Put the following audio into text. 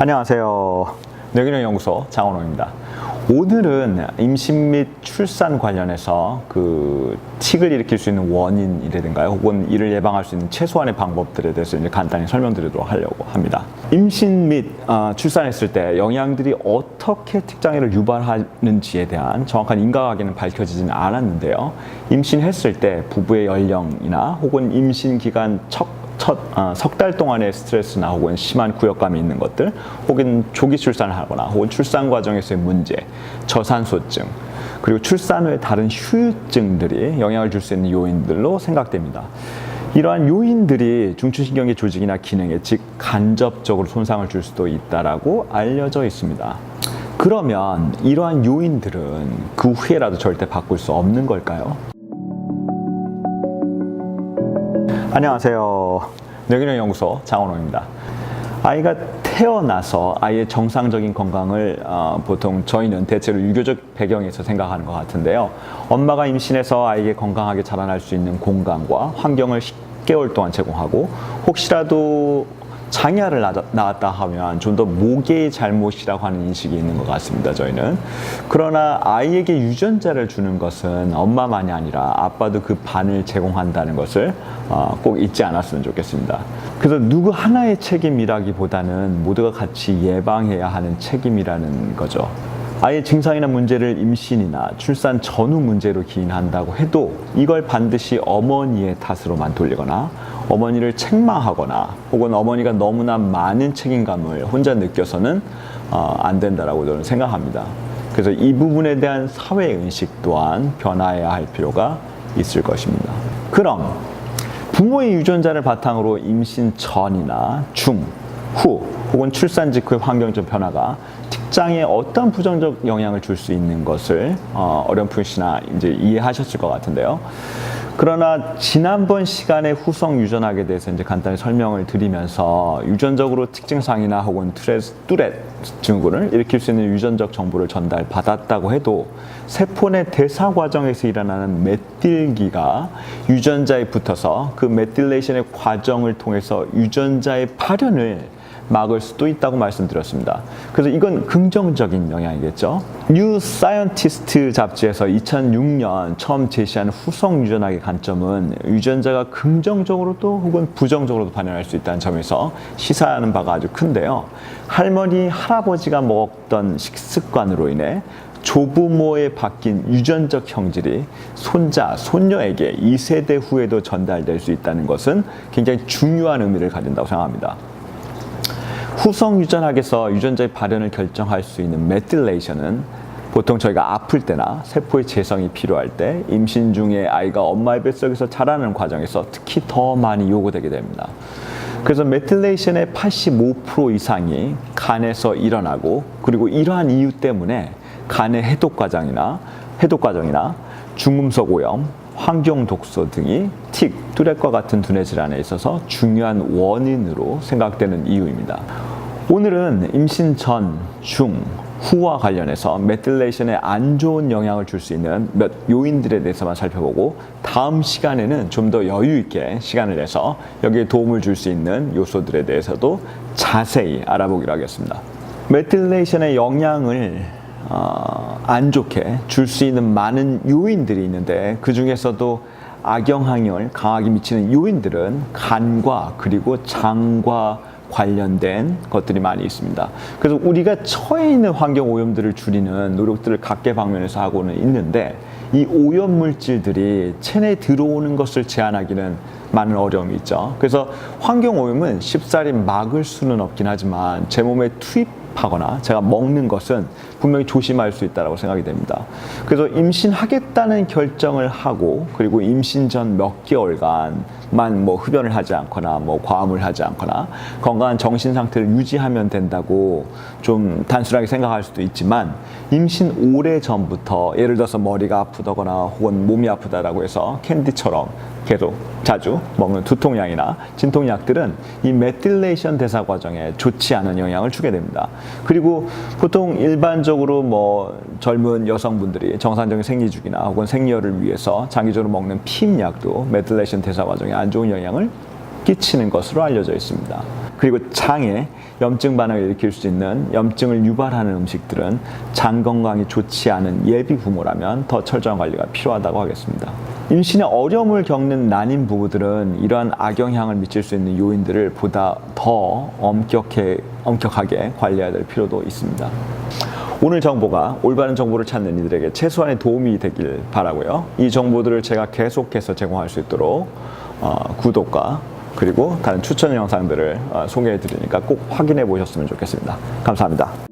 안녕하세요. 뇌균형 연구소 장원호입니다. 오늘은 임신 및 출산 관련해서 그 틱을 일으킬 수 있는 원인이라든가요, 혹은 이를 예방할 수 있는 최소한의 방법들에 대해서 이제 간단히 설명드리도록 하려고 합니다. 임신 및 어, 출산했을 때 영양들이 어떻게 특장애를 유발하는지에 대한 정확한 인과관계는 밝혀지지는 않았는데요. 임신했을 때 부부의 연령이나 혹은 임신 기간 첫 석달 동안의 스트레스나 혹은 심한 구역감이 있는 것들, 혹은 조기 출산을 하거나 혹은 출산 과정에서의 문제, 저산소증, 그리고 출산 후에 다른 후유증들이 영향을 줄 수 있는 요인들로 생각됩니다. 이러한 요인들이 중추신경계 조직이나 기능에 즉 간접적으로 손상을 줄 수도 있다라고 알려져 있습니다. 그러면 이러한 요인들은 그 후에라도 절대 바꿀 수 없는 걸까요? 안녕하세요. 뇌균형 연구소 장원호입니다. 아이가 태어나서 아이의 정상적인 건강을 어, 보통 저희는 대체로 유교적 배경에서 생각하는 것 같은데요. 엄마가 임신해서 아이에게 건강하게 자라날 수 있는 공간과 환경을 10개월 동안 제공하고 혹시라도 장애를 낳았다 하면 좀더 모계의 잘못이라고 하는 인식이 있는 것 같습니다. 저희는 그러나 아이에게 유전자를 주는 것은 엄마만이 아니라 아빠도 그 반을 제공한다는 것을 어, 꼭 잊지 않았으면 좋겠습니다. 그래서 누구 하나의 책임이라기보다는 모두가 같이 예방해야 하는 책임이라는 거죠. 아이의 증상이나 문제를 임신이나 출산 전후 문제로 기인한다고 해도 이걸 반드시 어머니의 탓으로만 돌리거나 어머니를 책망하거나 혹은 어머니가 너무나 많은 책임감을 혼자 느껴서는 어, 안 된다라고 저는 생각합니다. 그래서 이 부분에 대한 사회 의식 또한 변화해야 할 필요가 있을 것입니다. 그럼 부모의 유전자를 바탕으로 임신 전이나 중, 후 혹은 출산 직후의 환경적 변화가 직장에 어떤 부정적 영향을 줄 수 있는 것을 어, 어렴풋이나 이제 이해하셨을 것 같은데요. 그러나 지난번 시간에 후성 유전학에 대해서 이제 간단히 설명을 드리면서 유전적으로 특징상이나 혹은 트레스, 뚜렛 증후군을 일으킬 수 있는 유전적 정보를 전달받았다고 해도 세포 내 대사 과정에서 일어나는 메틸기가 유전자에 붙어서 그 메틸레이션의 과정을 통해서 유전자의 발현을 막을 수도 있다고 말씀드렸습니다. 그래서 이건 긍정적인 영향이겠죠. 뉴 사이언티스트 잡지에서 2006년 처음 제시한 후성 유전학의 관점은 유전자가 긍정적으로도 혹은 부정적으로도 반영할 수 있다는 점에서 시사하는 바가 아주 큰데요. 할머니, 할아버지가 먹던 식습관으로 인해 조부모에 바뀐 유전적 형질이 손자, 손녀에게 2세대 후에도 전달될 수 있다는 것은 굉장히 중요한 의미를 가진다고 생각합니다. 후성 유전학에서 유전자의 발현을 결정할 수 있는 메틸레이션은 보통 저희가 아플 때나 세포의 재성이 필요할 때 임신 중에 아이가 엄마의 뱃속에서 자라는 과정에서 특히 더 많이 요구되게 됩니다. 그래서 메틸레이션의 85% 이상이 간에서 일어나고 그리고 이러한 이유 때문에 간의 해독 과정이나 해독 과정이나 중금속 오염, 환경 독소 등이 틱, 뚜렛과 같은 두뇌 질환에 있어서 중요한 원인으로 생각되는 이유입니다. 오늘은 임신 전, 중, 후와 관련해서 메틸레이션에 안 좋은 영향을 줄 수 있는 몇 요인들에 대해서만 살펴보고 다음 시간에는 좀 더 여유 있게 시간을 내서 여기에 도움을 줄 수 있는 요소들에 대해서도 자세히 알아보기로 하겠습니다. 메틸레이션의 영향을 어, 안 좋게 줄 수 있는 많은 요인들이 있는데 그 중에서도 악영향을 강하게 미치는 요인들은 간과 그리고 장과 관련된 것들이 많이 있습니다. 그래서 우리가 처해 있는 환경 오염들을 줄이는 노력들을 각계 방면에서 하고는 있는데 이 오염 물질들이 체내에 들어오는 것을 제한하기는 많은 어려움이 있죠. 그래서 환경 오염은 쉽사리 막을 수는 없긴 하지만 제 몸에 투입 하거나 제가 먹는 것은 분명히 조심할 수 있다고 생각이 됩니다. 그래서 임신하겠다는 결정을 하고 그리고 임신 전 몇 개월간만 뭐 흡연을 하지 않거나 뭐 과음을 하지 않거나 건강한 정신 상태를 유지하면 된다고 좀 단순하게 생각할 수도 있지만 임신 오래 전부터 예를 들어서 머리가 아프다거나 혹은 몸이 아프다라고 해서 캔디처럼 계속 자주 먹는 두통약이나 진통약들은 이 메틸레이션 대사 과정에 좋지 않은 영향을 주게 됩니다. 그리고 보통 일반적으로 뭐 젊은 여성분들이 정상적인 생리 주기나 혹은 생리혈을 위해서 장기적으로 먹는 피임약도 메틸레이션 대사 과정에 안 좋은 영향을 끼치는 것으로 알려져 있습니다. 그리고 장에 염증 반응을 일으킬 수 있는 염증을 유발하는 음식들은 장 건강이 좋지 않은 예비 부모라면 더 철저한 관리가 필요하다고 하겠습니다. 임신에 어려움을 겪는 난임 부부들은 이러한 악영향을 미칠 수 있는 요인들을 보다 더 엄격해, 엄격하게 관리해야 될 필요도 있습니다. 오늘 정보가 올바른 정보를 찾는 이들에게 최소한의 도움이 되길 바라고요. 이 정보들을 제가 계속해서 제공할 수 있도록 어, 구독과 그리고 다른 추천 영상들을 어, 소개해 드리니까 꼭 확인해 보셨으면 좋겠습니다. 감사합니다.